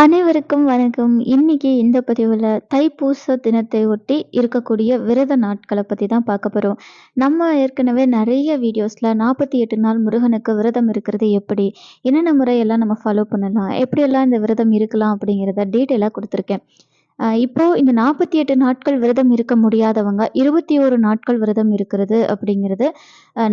அனைவருக்கும் வணக்கம். இன்னைக்கு இந்த பதிவில் தைப்பூச தினத்தை ஒட்டி இருக்கக்கூடிய விரத நாட்களை பற்றி தான் பார்க்க போகிறோம் நம்ம ஏற்கனவே நிறைய வீடியோஸில் நாற்பத்தி எட்டு நாள் முருகனுக்கு விரதம் இருக்கிறது எப்படி? என்னென்ன முறையெல்லாம் நம்ம ஃபாலோ பண்ணலாம்? எப்படியெல்லாம் இந்த விரதம் இருக்கலாம்? அப்படிங்கிறத டீட்டெயிலாக கொடுத்துருக்கேன் இப்போது இப்போ இந்த 48 நாட்கள் விரதம் இருக்க முடியாதவங்க, 21 நாட்கள் விரதம் இருக்கிறது அப்படிங்கிறது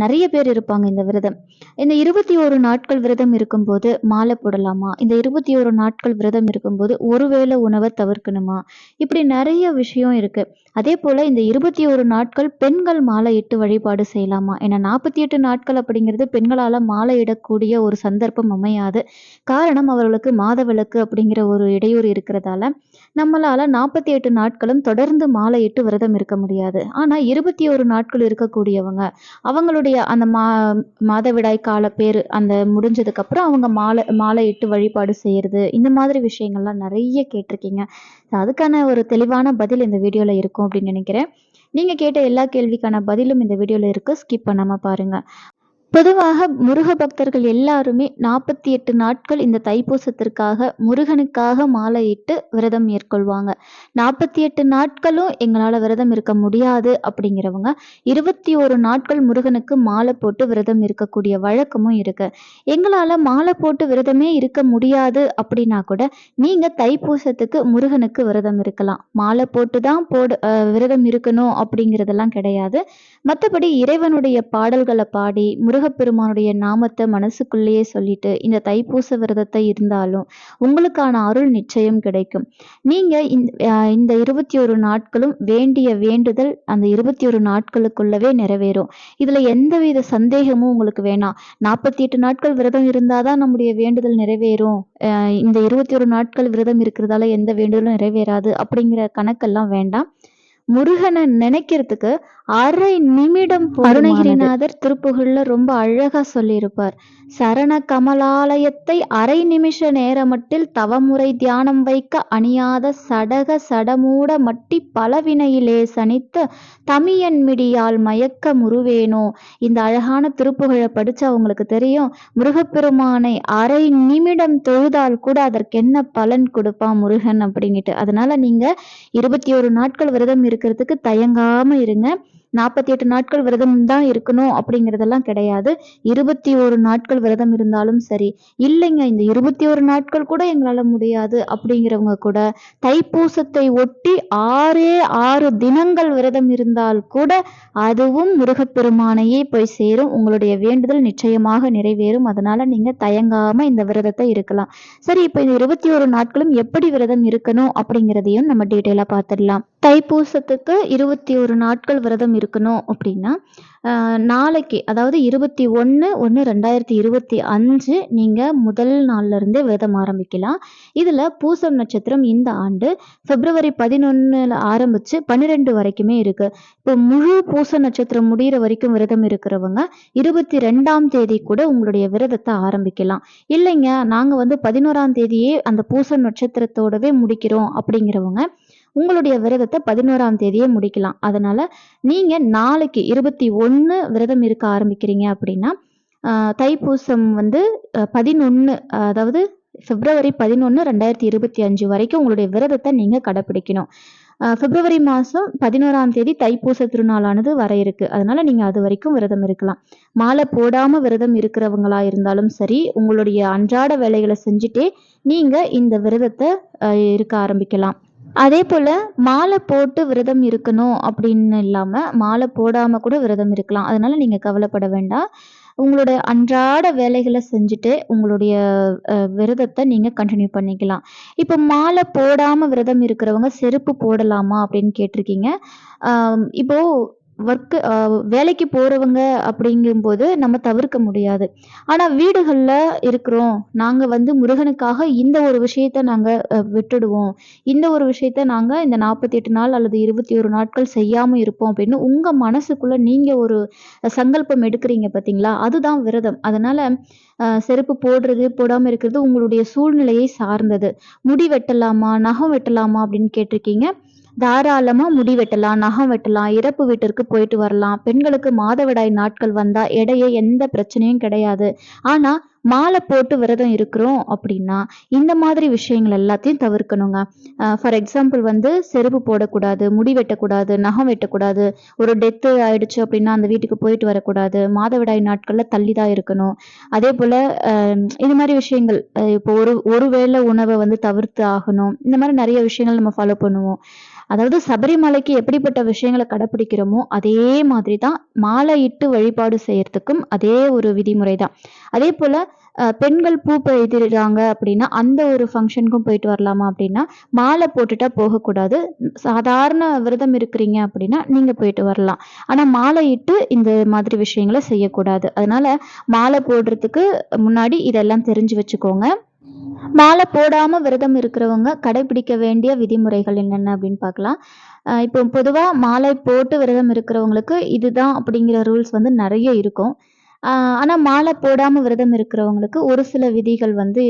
நிறைய பேர் இருப்பாங்க இந்த விரதம். இந்த 21 நாட்கள் விரதம் இருக்கும்போது மாலை போடலாமா? இந்த 21 நாட்கள் விரதம் இருக்கும்போது ஒரு வேளை தவிர்க்கணுமா? இப்படி நிறைய விஷயம் இருக்கு. அதேபோல இந்த 21 நாட்கள் பெண்கள் மாலை இட்டு வழிபாடு செய்யலாமா? ஏன்னா 48 நாட்கள் அப்படிங்கிறது பெண்களால் மாலை இடக்கூடிய ஒரு சந்தர்ப்பம் அமையாது. காரணம் அவர்களுக்கு மாதவிலக்கு அப்படிங்கிற ஒரு இடையூறு இருக்கிறதால, நம்மளால 48 நாட்களும் தொடர்ந்து மாலையிட்டு விரதம் இருக்க முடியாது. ஆனா 21 நாட்கள் இருக்கக்கூடியவங்க, அவங்களுடைய அந்த மா மாதவிடாய் கால பேர் அந்த முடிஞ்சதுக்கப்புறம் அவங்க மாலை மாலையிட்டு வழிபாடு செய்யறது, இந்த மாதிரி விஷயங்கள்லாம் நிறைய கேட்டிருக்கீங்க. அதுக்கான ஒரு தெளிவான பதில் இந்த வீடியோல இருக்கும் அப்படின்னு நினைக்கிறேன் நீங்க கேட்ட எல்லா கேள்விக்கான பதிலும் இந்த வீடியோல இருக்கு. ஸ்கிப் பண்ணாம பாருங்க. பொதுவாக முருக பக்தர்கள் எல்லாருமே 48 நாட்கள் இந்த தைப்பூசத்திற்காக முருகனுக்காக மாலையிட்டு விரதம் மேற்கொள்வாங்க. 48 நாட்களும் எங்களால விரதம் இருக்க முடியாது அப்படிங்கிறவங்க, 21 நாட்கள் முருகனுக்கு மாலை போட்டு விரதம் இருக்கக்கூடிய வழக்கமும் இருக்கு. எங்களால மாலை போட்டு விரதமே இருக்க முடியாது அப்படின்னா கூட, நீங்க தைப்பூசத்துக்கு முருகனுக்கு விரதம் இருக்கலாம். மாலை போட்டு தான் போடு விரதம் இருக்கணும் அப்படிங்கிறதெல்லாம் கிடையாது. மத்தபடி இறைவனுடைய பாடல்களை பாடி, முருகப்பெருமானுடைய நாமத்தை மனசுக்குள்ளேயே சொல்லிட்டு, இந்த தைப்பூச விரதத்தை இருந்தாலும், உங்களுக்கான அருள் நிச்சயம் கிடைக்கும். நீங்க இந்த இருபத்தி ஒரு நாட்களும் வேண்டிய வேண்டுதல் அந்த 21 நாட்களுக்குள்ளவே நிறைவேறும். இதுல எந்தவித சந்தேகமும் உங்களுக்கு வேணாம். 48 நாட்கள் விரதம் இருந்தா தான் நம்முடைய வேண்டுதல் நிறைவேறும். இந்த இந்த 21 நாட்கள் விரதம் இருக்கிறதால எந்த வேண்டுதலும் நிறைவேறாது அப்படிங்கிற கணக்கெல்லாம் வேண்டாம். முருகனை நினைக்கிறதுக்கு அரை நிமிடம் அருணகிரிநாதர் திருப்புகழ்ல ரொம்ப அழகா சொல்லியிருப்பார். "சரண கமலாலயத்தை அரை நிமிஷ நேரமட்டில் தவமுறை தியானம் வைக்க அணியாத சடக சடமூட மட்டி பலவினையிலே சனித்த தமியன் மிடியால் மயக்க முருவேனோ இந்த அழகான திருப்புகழ படிச்சா உங்களுக்கு தெரியும். முருகப்பெருமானை அரை நிமிடம் தொழுதால் கூட அதற்கென்ன பலன் கொடுப்பான் முருகன் அப்படின்னுட்டு. அதனால நீங்க 21 நாட்கள் விரதம் இருக்கிறதுக்கு தயங்காம இருங்க. 48 நாட்கள் விரதம் தான் இருக்கணும் அப்படிங்கிறதெல்லாம் கிடையாது. 21 நாட்கள் விரதம் இருந்தாலும் சரி. இல்லைங்க இந்த 21 நாட்கள் கூட எங்களால முடியாது அப்படிங்கிறவங்க கூட, தைப்பூசத்தை ஒட்டி 6ஏ 6 தினங்கள் விரதம் இருந்தால் கூட, அதுவும் முருகப்பெருமானையே போய் சேரும். உங்களுடைய வேண்டுதல் நிச்சயமாக நிறைவேறும். அதனால நீங்க தயங்காம இந்த விரதத்தை இருக்கலாம். சரி இப்ப இந்த 21 நாட்களும் எப்படி விரதம் இருக்கணும் அப்படிங்கிறதையும் நம்ம டீட்டெயிலா பார்த்துடலாம். தைப்பூசத்துக்கு 21 நாட்கள் விரதம் இருக்கணும் அப்படின்னா, நாளைக்கு அதாவது 21/1/2025 நீங்க முதல் நாள்லேருந்தே விரதம் ஆரம்பிக்கலாம். இதுல பூசம் நட்சத்திரம் இந்த ஆண்டு பிப்ரவரி 11ல ஆரம்பிச்சு 12 வரைக்குமே இருக்கு. இப்போ முழு பூச நட்சத்திரம் முடியிற வரைக்கும் விரதம் இருக்கிறவங்க, 22ஆம் தேதி கூட உங்களுடைய விரதத்தை ஆரம்பிக்கலாம். இல்லைங்க நாங்க வந்து 11ஆம் தேதியே அந்த பூச நட்சத்திரத்தோடவே முடிக்கிறோம் அப்படிங்கிறவங்க, உங்களுடைய விரதத்தை பதினோராம் தேதியே முடிக்கலாம். அதனால நீங்க நாளைக்கு 21 விரதம் இருக்க ஆரம்பிக்கிறீங்க அப்படின்னா, தைப்பூசம் வந்து பதினொன்று அதாவது பிப்ரவரி 11, 2025 வரைக்கும் உங்களுடைய விரதத்தை நீங்க கடைப்பிடிக்கணும். பிப்ரவரி மாதம் பதினோராம் தேதி தைப்பூச திருநாளானது வர இருக்கு. அதனால நீங்க அது வரைக்கும் விரதம் இருக்கலாம். மாலை போடாம விரதம் இருக்கிறவங்களா இருந்தாலும் சரி, உங்களுடைய அன்றாட வேலைகளை செஞ்சுட்டே நீங்க இந்த விரதத்தை இருக்க ஆரம்பிக்கலாம். அதே போல் மாலை போட்டு விரதம் இருக்கணும் அப்படின்னு இல்லாமல் மாலை போடாமல் கூட விரதம் இருக்கலாம். அதனால் நீங்கள் கவலைப்பட வேண்டாம். உங்களோட அன்றாட வேலைகளை செஞ்சுட்டு, உங்களுடைய விரதத்தை நீங்கள் கண்டினியூ பண்ணிக்கலாம். இப்போ மாலை போடாமல் விரதம் இருக்கிறவங்க செருப்பு போடலாமா அப்படின்னு கேட்டிருக்கீங்க. இப்போது ஒர்க்கு வேலைக்கு போகிறவங்க அப்படிங்கும்போது நம்ம தவிர்க்க முடியாது. ஆனால் வீடுகளில் இருக்கிறோம். நாங்கள் வந்து முருகனுக்காக இந்த ஒரு விஷயத்த நாங்கள் விட்டுடுவோம். இந்த ஒரு விஷயத்த நாங்கள் இந்த 48 நாள் அல்லது 21 நாட்கள் செய்யாமல் இருப்போம் அப்படின்னு உங்கள் மனசுக்குள்ளே நீங்கள் ஒரு சங்கல்பம் எடுக்கிறீங்க பார்த்தீங்களா? அதுதான் விரதம். அதனால் செருப்பு போடுறது, போடாமல் இருக்கிறது உங்களுடைய சூழ்நிலையை சார்ந்தது. முடி வெட்டலாமா? நகம் வெட்டலாமா? அப்படின்னு கேட்டிருக்கீங்க. தாராளமா முடி வெட்டலாம், நகம் வெட்டலாம், இறப்பு வீட்டிற்கு போயிட்டு வரலாம். பெண்களுக்கு மாதவிடாய் நாட்கள் வந்தா எடையே எந்த பிரச்சனையும் கிடையாது. ஆனா மாலை போட்டு விரதம் இருக்கிறோம் அப்படின்னா இந்த மாதிரி விஷயங்கள் எல்லாத்தையும் தவிர்க்கணுங்க. ஃபார் எக்ஸாம்பிள் வந்து செருப்பு போடக்கூடாது முடி வெட்டக்கூடாது நகம் வெட்டக்கூடாது ஒரு டெத்து ஆயிடுச்சு அப்படின்னா அந்த வீட்டுக்கு போயிட்டு வரக்கூடாது மாதவிடாய் நாட்களில் தள்ளி தான் இருக்கணும். அதே போல் இது மாதிரி விஷயங்கள் இப்போ ஒரு ஒரு வேளை உணவை வந்து தவிர்த்து ஆகணும். இந்த மாதிரி நிறைய விஷயங்கள் நம்ம ஃபாலோ பண்ணுவோம். அதாவது சபரிமலைக்கு எப்படிப்பட்ட விஷயங்களை கடைப்பிடிக்கிறோமோ அதே மாதிரி தான் மாலையிட்டு வழிபாடு செய்யறதுக்கும் அதே ஒரு விதிமுறை தான். அதே போல பெண்கள் பூ பெய்திடுறாங்க அப்படின்னா அந்த ஒரு ஃபங்க்ஷனுக்கும் போயிட்டு வரலாமா அப்படின்னா மாலை போட்டுட்டா போகக்கூடாது. சாதாரண விரதம் இருக்கிறீங்க அப்படின்னா நீங்கள் போயிட்டு வரலாம். ஆனால் மாலை இட்டு இந்த மாதிரி விஷயங்களை செய்யக்கூடாது. அதனால மாலை போடுறதுக்கு முன்னாடி இதெல்லாம் தெரிஞ்சு வச்சுக்கோங்க. மாலை போடாமல் விரதம் இருக்கிறவங்க கடைபிடிக்க வேண்டிய விதிமுறைகள் என்னென்ன அப்படின்னு பார்க்கலாம். இப்போ பொதுவாக மாலை போட்டு விரதம் இருக்கிறவங்களுக்கு இதுதான் அப்படிங்கிற ரூல்ஸ் வந்து நிறைய இருக்கும். ஆனால் மாலை போடாமல் விரதம் இருக்கிறவங்களுக்கு ஒரு சில விதிகள் வந்து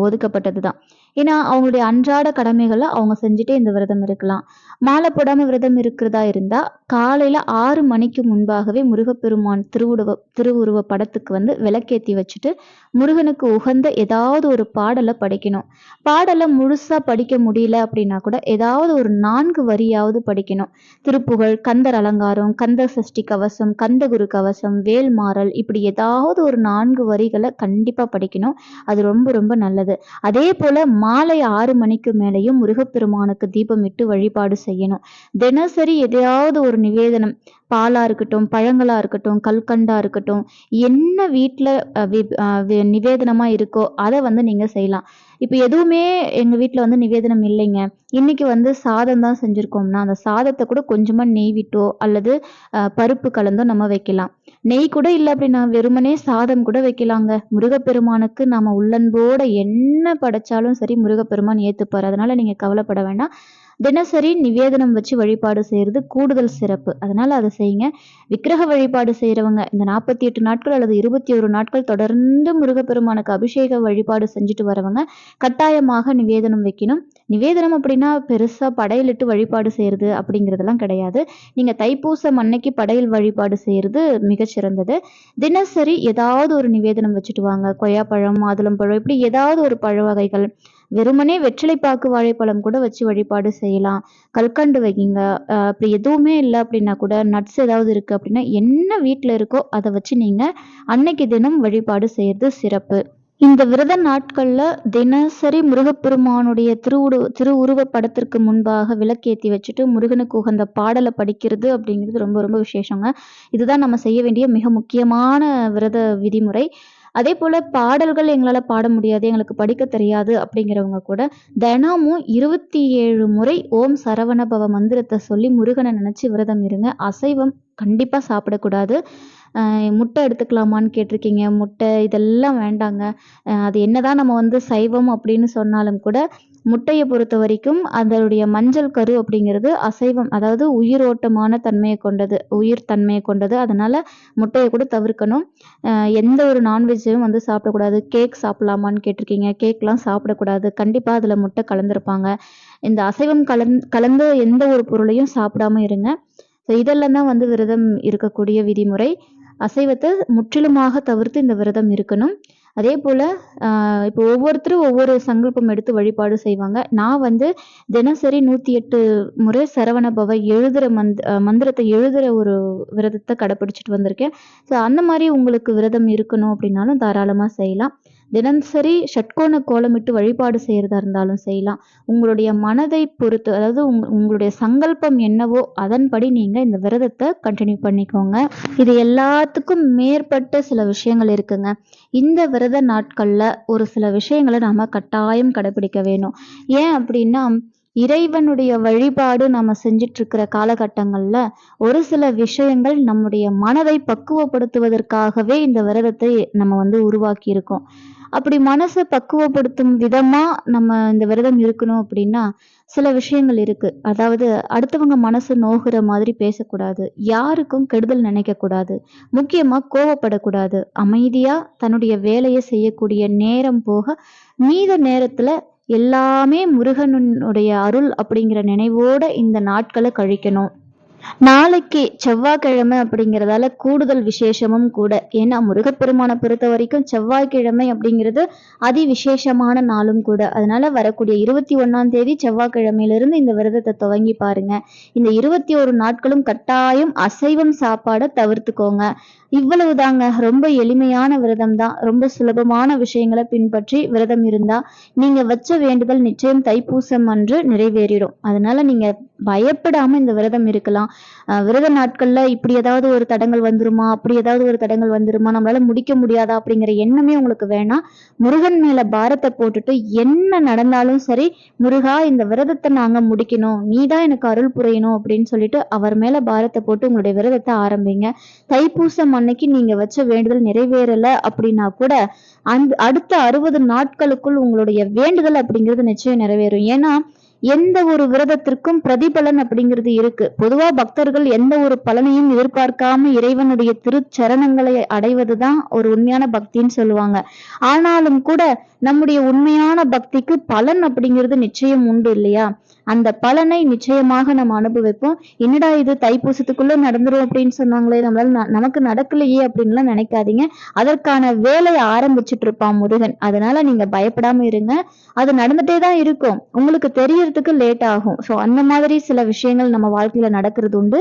ஒதுக்கப்பட்டது தான் ஏன்னா அவங்களுடைய அன்றாட கடமைகளை அவங்க செஞ்சுட்டே இந்த விரதம் இருக்கலாம். மாலை போடாமல் விரதம் இருக்கிறதா இருந்தால் காலையில் ஆறு மணிக்கு முன்பாகவே முருகப்பெருமான் திருவுருவ திருவுருவ படத்துக்கு வந்து விளக்கேற்றி வச்சுட்டு முருகனுக்கு உகந்த ஏதாவது ஒரு பாடலை படிக்கணும். பாடலை முழுசாக படிக்க முடியல அப்படின்னா கூட ஏதாவது ஒரு நான்கு வரியாவது படிக்கணும். திருப்புகழ் கந்தர் அலங்காரம் கந்த சஷ்டி கவசம் கந்தகுரு கவசம் வேல்மாறல் இப்படி ஏதாவது ஒரு நான்கு வரிகளை கண்டிப்பாக படிக்கணும். அது ரொம்ப ரொம்ப நல்லது. அதே போல் மாலை ஆறு மணிக்கு மேலேயும் முருகப்பெருமானுக்கு தீபம் இட்டு வழிபாடு செய்யணும். தினசரி எதையாவது ஒரு நிவேதனம் பாலா இருக்கட்டும் பழங்களா இருக்கட்டும் கல்கண்டா இருக்கட்டும் என்ன வீட்டில் நிவேதனமா இருக்கோ அதை வந்து நீங்க செய்யலாம். இப்போ எதுவுமே எங்கள் வீட்டில் வந்து நிவேதனம் இல்லைங்க. இன்றைக்கி வந்து சாதம் தான் செஞ்சுருக்கோம்னா அந்த சாதத்தை கூட கொஞ்சமாக நெய் விட்டோ அல்லது பருப்பு கலந்தோ நம்ம வைக்கலாம். நெய் கூட இல்லை அப்படின்னா வெறுமனே சாதம் கூட வைக்கலாங்க. முருகப்பெருமானுக்கு நம்ம உள்ளன்போட என்ன படைச்சாலும் சரி முருகப்பெருமான் ஏற்றுப்பார் அதனால் நீங்கள் கவலைப்பட வேண்டாம். தினசரி நிவேதனம் வச்சு வழிபாடு செய்யறது கூடுதல் சிறப்பு. அதனால அதை செய்யுங்க. விக்கிரக வழிபாடு செய்யறவங்க இந்த நாற்பத்தி எட்டு நாட்கள் அல்லது இருபத்தி ஒரு நாட்கள் தொடர்ந்து முருகப்பெருமானுக்கு அபிஷேக வழிபாடு செஞ்சுட்டு வரவங்க கட்டாயமாக நிவேதனம் வைக்கணும். நிவேதனம் அப்படின்னா பெருசா படையலிட்டு வழிபாடு செய்யறது அப்படிங்கிறதெல்லாம் கிடையாது. நீங்க தைப்பூசம் அன்னைக்கு படையல் வழிபாடு செய்யறது மிகச்சிறந்தது. தினசரி ஏதாவது ஒரு நிவேதனம் வச்சுட்டு வாங்க. கொய்யாப்பழம் மாதுளம்பழம் இப்படி ஏதாவது ஒரு பழ வகைகள் வெறுமனே வெற்றிலைப்பாக்கு வாழைப்பழம் கூட வச்சு வழிபாடு செய்யலாம். கல்கண்டு வைக்கிங்க அப்படி எதுவுமே இல்லை அப்படின்னா கூட நட்ஸ் ஏதாவது இருக்கு அப்படின்னா என்ன வீட்டில் இருக்கோ அதை வச்சு நீங்க அன்னைக்கு தினம் வழிபாடு செய்யறது சிறப்பு. இந்த விரத நாட்கள்ல தினசரி முருகப்பெருமானுடைய திருவுடு திருவுருவ படத்திற்கு முன்பாக விளக்கேத்தி வச்சுட்டு முருகனுக்கு உகந்த பாடலை படிக்கிறது அப்படிங்கிறது ரொம்ப ரொம்ப விசேஷங்க. இதுதான் நம்ம செய்ய வேண்டிய மிக முக்கியமான விரத விதிமுறை. அதே போல் பாடல்கள் எங்களால் பாட முடியாது எங்களுக்கு படிக்க தெரியாது அப்படிங்கிறவங்க கூட தினமும் இருபத்தி ஏழு முறை ஓம் சரவண பவ மந்திரத்தை சொல்லி முருகனை நினச்சி விரதம் இருங்க. அசைவம் கண்டிப்பாக சாப்பிடக்கூடாது. முட்டை எடுத்துக்கலாமான்னு கேட்டிருக்கீங்க. முட்டை இதெல்லாம் வேண்டாங்க. அது என்னதான் நம்ம வந்து சைவம் அப்படின்னு சொன்னாலும் கூட முட்டையை பொறுத்த வரைக்கும் அதனுடைய மஞ்சள் கரு அப்படிங்கிறது அசைவம் அதாவது உயிரோட்டமான தன்மையை கொண்டது உயிர் தன்மையை கொண்டது. அதனால முட்டையை கூட தவிர்க்கணும். எந்த ஒரு நான்வெஜ்ஜையும் வந்து சாப்பிடக்கூடாது. கேக் சாப்பிடலாமான்னு கேட்டிருக்கீங்க. கேக்லாம் சாப்பிடக்கூடாது. கண்டிப்பாக அதில் முட்டை கலந்துருப்பாங்க. இந்த அசைவம் கலந் கலந்த எந்த ஒரு பொருளையும் சாப்பிடாம இருங்க. ஸோ இதெல்லாம் தான் வந்து விரதம் இருக்கக்கூடிய விதிமுறை. அசைவத்தை முற்றிலுமாக தவிர்த்து இந்த விரதம் இருக்கணும். அதே போல் இப்போ ஒவ்வொருத்தரும் ஒவ்வொரு சங்கல்பம் எடுத்து வழிபாடு செய்வாங்க. நான் வந்து தினசரி நூற்றி எட்டு முறை சரவண பவ எழுதுகிற மந்த் மந்திரத்தை எழுதுகிற ஒரு விரதத்தை கடைப்பிடிச்சிட்டு வந்திருக்கேன். ஸோ அந்த மாதிரி உங்களுக்கு விரதம் இருக்கணும் அப்படின்னாலும் தாராளமாக செய்யலாம். தினசரி ஷட்கோண கோலமிட்டு வழிபாடு செய்கிறதா இருந்தாலும் செய்யலாம். உங்களுடைய மனதை பொறுத்து அதாவது உங் உங்களுடைய சங்கல்பம் என்னவோ அதன்படி நீங்கள் இந்த விரதத்தை கண்டினியூ பண்ணிக்கோங்க. இது எல்லாத்துக்கும் மேற்பட்ட சில விஷயங்கள் இருக்குங்க. இந்த விரத நாட்களில் ஒரு சில விஷயங்களை நாம் கட்டாயம் கடைபிடிக்க வேணும். ஏன் அப்படின்னா இறைவனுடைய வழிபாடு நம்ம செஞ்சிட்டு இருக்கிற காலகட்டங்கள்ல ஒரு சில விஷயங்கள் நம்முடைய மனதை பக்குவப்படுத்துவதற்காகவே இந்த விரதத்தை நம்ம வந்து உருவாக்கி இருக்கோம் அப்படி மனசை பக்குவப்படுத்தும் விதமாக நம்ம இந்த விரதம் இருக்கணும் அப்படின்னா சில விஷயங்கள் இருக்குது அதாவது அடுத்தவங்க மனசு நோகிற மாதிரி பேசக்கூடாது. யாருக்கும் கெடுதல் நினைக்கக்கூடாது. முக்கியமாக கோவப்படக்கூடாது. அமைதியாக தன்னுடைய வேலையை செய்யக்கூடிய நேரம் போக மீத நேரத்தில் எல்லாமே முருகனுடைய அருள் அப்படிங்கிற நினைவோட இந்த நாட்களை கழிக்கணும். நாளைக்கு செவ்வாய்க்கிழமை அப்படிங்கிறதால கூடுதல் விசேஷமும் கூட. ஏன்னா முருகப்பெருமானை பொறுத்த வரைக்கும் செவ்வாய்க்கிழமை அப்படிங்கிறது அதி விசேஷமான நாளும் கூட. அதனால வரக்கூடிய இருபத்தி ஒன்னாம் தேதி செவ்வாய்க்கிழமையிலிருந்து இந்த விரதத்தை துவங்கி பாருங்க. இந்த இருபத்தி ஒரு நாட்களும் கட்டாயம் அசைவம் சாப்பாடை தவிர்த்துக்கோங்க. இவ்வளவு தாங்க ரொம்ப எளிமையான விரதம் தான் ரொம்ப சுலபமான விஷயங்களை பின்பற்றி விரதம் இருந்தா நீங்க வச்ச வேண்டுதல் நிச்சயம் தைப்பூசம் அன்று நிறைவேறிடும். அதனால நீங்க பயப்படாம இந்த விரதம் இருக்கலாம். விரத நாட்கள்ல இப்படி ஏதாவது ஒரு தடங்கள் வந்துருமா? அப்படி ஏதாவது ஒரு தடங்கள் வந்துருமா? நம்மளால முடிக்க முடியாதா? அப்படிங்கிற எண்ணமே உங்களுக்கு வேணாம். முருகன் மேல பாரத்தை போட்டுட்டு என்ன நடந்தாலும் சரி முருகா இந்த விரதத்தை நாங்க முடிக்கணும். நீ தான் எனக்கு அருள் புரியணும் அப்படின்னு சொல்லிட்டு அவர் மேல பாரத்தை போட்டு உங்களுடைய விரதத்தை ஆரம்பிங்க. தைப்பூசம் அன்னைக்கு நீங்க வச்ச வேண்டுதல் நிறைவேறல அப்படின்னா கூட அந்த அடுத்த அறுபது நாட்களுக்குள் உங்களுடைய வேண்டுதல் அப்படிங்கிறது நிச்சயம் நிறைவேறும். ஏன்னா எந்த ஒரு விரதத்திற்கும் பிரதிபலன் அப்படிங்கிறது இருக்கு. பொதுவா பக்தர்கள் எந்த ஒரு பலனையும் எதிர்பார்க்காம இறைவனுடைய திருச்சரணங்களை அடைவதுதான் ஒரு உண்மையான பக்தின்னு சொல்லுவாங்க. ஆனாலும் கூட நம்முடைய உண்மையான பக்திக்கு பலன் அப்படிங்கிறது நிச்சயம் உண்டு இல்லையா? அந்த பலனை நிச்சயமாக நம்ம அனுபவிப்போம். என்னடா இது தைப்பூசத்துக்குள்ள நடந்துரும் அப்படின்னு சொன்னாங்களே நம்மளால நமக்கு நடக்கலையே அப்படின்லாம் நினைக்காதீங்க. அதற்கான வேலையை ஆரம்பிச்சுட்டு இருப்பான் முருகன். அதனால நீங்க பயப்படாம இருங்க. அது நடந்துட்டே தான் இருக்கும். உங்களுக்கு தெரியறதுக்கு லேட் ஆகும். ஸோ அந்த மாதிரி சில விஷயங்கள் நம்ம வாழ்க்கையில நடக்கிறது உண்டு.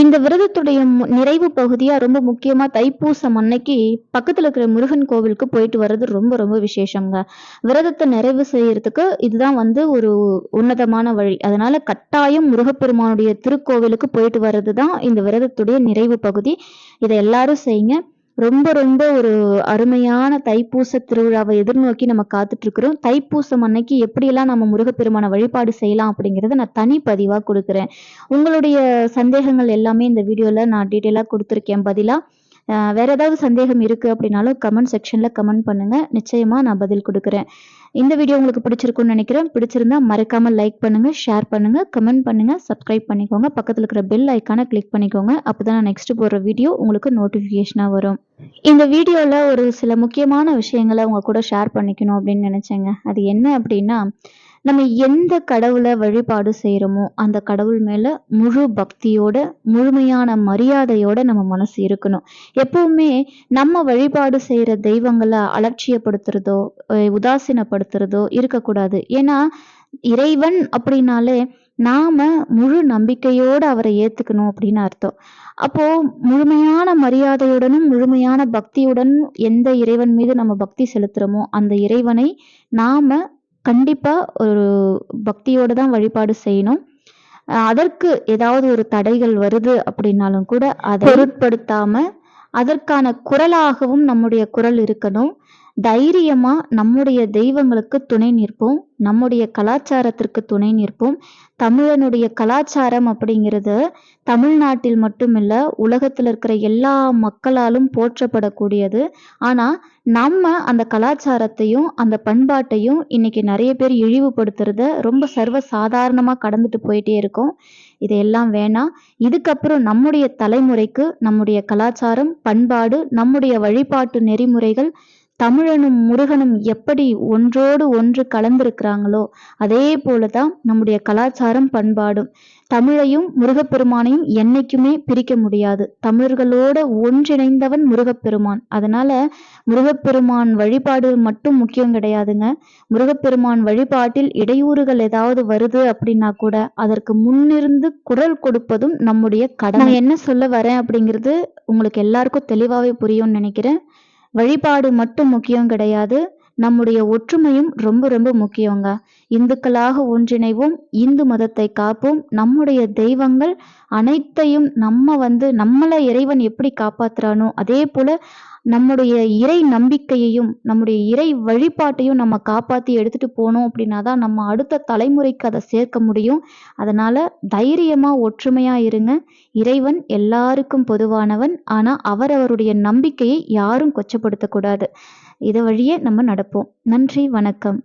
இந்த விரதத்துடைய நிறைவு பகுதியா ரொம்ப முக்கியமா தைப்பூசம் அன்னைக்கு பக்கத்துல இருக்கிற முருகன் கோவிலுக்கு போயிட்டு வர்றது ரொம்ப ரொம்ப விசேஷங்க. விரதத்தை நிறைவு செய்யறதுக்கு இதுதான் வந்து ஒரு உன்னதமான வழி. அதனால கட்டாயம் முருகப்பெருமானுடைய திருக்கோவிலுக்கு போயிட்டு வர்றது தான் இந்த விரதத்துடைய நிறைவு பகுதி. இதை எல்லாரும் செய்யுங்க. ரொம்ப ரொம்ப ஒரு அருமையான தைப்பூச திருவிழாவை எதிர்நோக்கி நம்ம காத்துட்டு இருக்கிறோம் தைப்பூசம் அன்னைக்கு எப்படியெல்லாம் நம்ம முருகப்பெருமான வழிபாடு செய்யலாம் அப்படிங்கிறத நான் தனி பதிவாக கொடுக்குறேன். உங்களுடைய சந்தேகங்கள் எல்லாமே இந்த வீடியோவில் நான் டீட்டெயிலாக கொடுத்துருக்கேன் பதிலாக வேறு ஏதாவது சந்தேகம் இருக்குது அப்படின்னாலும் கமெண்ட் செக்ஷனில் கமெண்ட் பண்ணுங்கள் நிச்சயமாக நான் பதில் கொடுக்குறேன். இந்த வீடியோ உங்களுக்கு பிடிச்சிருக்கும்னு நினைக்கிறேன். பிடிச்சிருந்தா மறக்காமல் லைக் பண்ணுங்கள் ஷேர் பண்ணுங்கள் கமெண்ட் பண்ணுங்கள் சப்ஸ்கிரைப் பண்ணிக்கோங்க. பக்கத்தில் இருக்கிற பெல் ஐக்கானை கிளிக் பண்ணிக்கோங்க. அப்போ தான் நான் நெக்ஸ்ட் போடுற வீடியோ உங்களுக்கு நோட்டிஃபிகேஷனாக வரும். இந்த வீடியோவில் ஒரு சில முக்கியமான விஷயங்களை உங்கள் கூட ஷேர் பண்ணிக்கணும் அப்படின்னு நினச்சேங்க. அது என்ன அப்படின்னா நம்ம எந்த கடவுளை வழிபாடு செய்கிறோமோ அந்த கடவுள் மேலே முழு பக்தியோட முழுமையான மரியாதையோட நம்ம மனசு இருக்கணும். எப்பவுமே நம்ம வழிபாடு செய்கிற தெய்வங்களை அலட்சியப்படுத்துறதோ உதாசீனப்படுத்துறதோ இருக்கக்கூடாது. ஏன்னா இறைவன் அப்படின்னாலே நாம முழு நம்பிக்கையோடு அவரை ஏற்றுக்கணும் அப்படின்னு அர்த்தம். அப்போ முழுமையான மரியாதையுடனும் முழுமையான பக்தியுடனும் எந்த இறைவன் மீது நம்ம பக்தி செலுத்துறோமோ அந்த இறைவனை நாம கண்டிப்பா ஒரு பக்தியோடு தான் வழிபாடு செய்யணும். அதற்கு ஏதாவது ஒரு தடைகள் வருது அப்படின்னாலும் கூட அதை பொருட்படுத்தாம அதற்கான குரலாகவும் நம்முடைய குரல் இருக்கணும். தைரியமா நம்முடைய தெய்வங்களுக்கு துணை நிற்போம். நம்முடைய கலாச்சாரத்திற்கு துணை நிற்போம். தமிழனுடைய கலாச்சாரம் அப்படிங்கிறது தமிழ்நாட்டில் மட்டுமில்ல உலகத்தில் இருக்கிற எல்லா மக்களாலும் போற்றப்படக்கூடியது. ஆனால் நம்ம அந்த கலாச்சாரத்தையும் அந்த பண்பாட்டையும் இன்னைக்கு நிறைய பேர் இழிவுபடுத்துறத ரொம்ப சர்வ சாதாரணமாக கடந்துட்டு போயிட்டே இருக்கோம். இதையெல்லாம் வேணாம். இதுக்கப்புறம் நம்முடைய தலைமுறைக்கு நம்முடைய கலாச்சாரம் பண்பாடு நம்முடைய வழிபாட்டு நெறிமுறைகள் தமிழனும் முருகனும் எப்படி ஒன்றோடு ஒன்று கலந்திருக்கிறாங்களோ அதே போலதான் நம்முடைய கலாச்சாரம் பண்பாடும். தமிழையும் முருகப்பெருமானையும் என்னைக்குமே பிரிக்க முடியாது. தமிழர்களோட ஒன்றிணைந்தவன் முருகப்பெருமான். அதனால முருகப்பெருமான் வழிபாடு மட்டும் முக்கியம் கிடையாதுங்க. முருகப்பெருமான் வழிபாட்டில் இடையூறுகள் ஏதாவது வருது அப்படின்னா கூட அதற்கு முன்னிருந்து குரல் கொடுப்பதும் நம்முடைய கடமை. என்ன சொல்ல வரேன் அப்படிங்கிறது உங்களுக்கு எல்லாருக்கும் தெளிவாகவே புரியும்னு நினைக்கிறேன். வழிபாடு மட்டும் முக்கியம் கிடையாது. நம்முடைய ஒற்றுமையும் ரொம்ப ரொம்ப முக்கியங்க. இந்துக்களாக ஒன்றிணைவோம் இந்து மதத்தை காப்போம். நம்முடைய தெய்வங்கள் அனைத்தையும் நம்ம வந்து நம்மளை இறைவன் எப்படி காப்பாத்துறானோ அதே போல நம்முடைய இறை நம்பிக்கையையும் நம்முடைய இறை வழிபாட்டையும் நம்ம காப்பாற்றி எடுத்துட்டு போனோம் அப்படின்னா தான் நம்ம அடுத்த தலைமுறைக்கு அதை சேர்க்க முடியும். அதனால தைரியமா ஒற்றுமையா இருங்க. இறைவன் எல்லாருக்கும் பொதுவானவன். ஆனா அவர் அவருடைய நம்பிக்கையை யாரும் கொச்சப்படுத்தக்கூடாது. இதை வழியே நம்ம நடப்போம். நன்றி வணக்கம்.